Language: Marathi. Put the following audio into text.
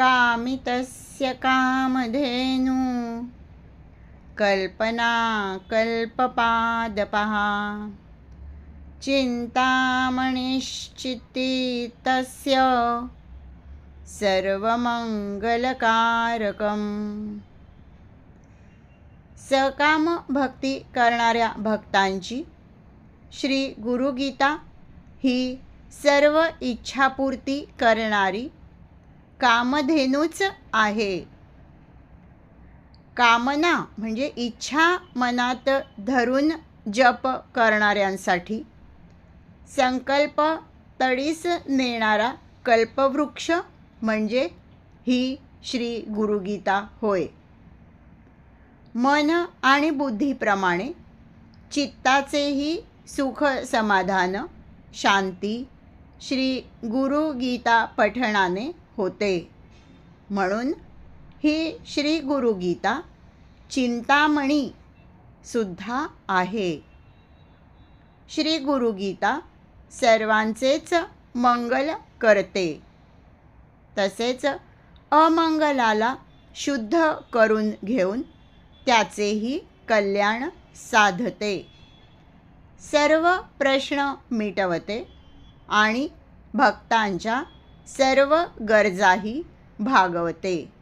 कामितस्य कामधेनु। कल्पना कल्पपादपः। चिन्तामणिश्चित्ती तस्य सर्वमंगलकारकम् सकाम भक्ती करणाऱ्या भक्तांची श्री गुरुगीता ही सर्व इच्छापूर्ती करणारी कामधेनूच आहे. कामना म्हणजे इच्छा मनात धरून जप करणाऱ्यांसाठी. संकल्प तडीस नेणारा कल्पवृक्ष म्हणजे ही श्री गुरुगीता होय. मन आणि बुद्धीप्रमाणे चित्ताचेही सुख समाधान शांती श्री गुरुगीता पठणाने होते. म्हणून ही श्री गुरुगीता चिंतामणी सुद्धा आहे. श्री गुरुगीता सर्वांचेच मंगल करते. तसेच अमंगलाला शुद्ध करून घेऊन त्याचेही कल्याण साधते. सर्व प्रश्न मिटवते आणि भक्तांच्या सर्व गरजाही भागवते.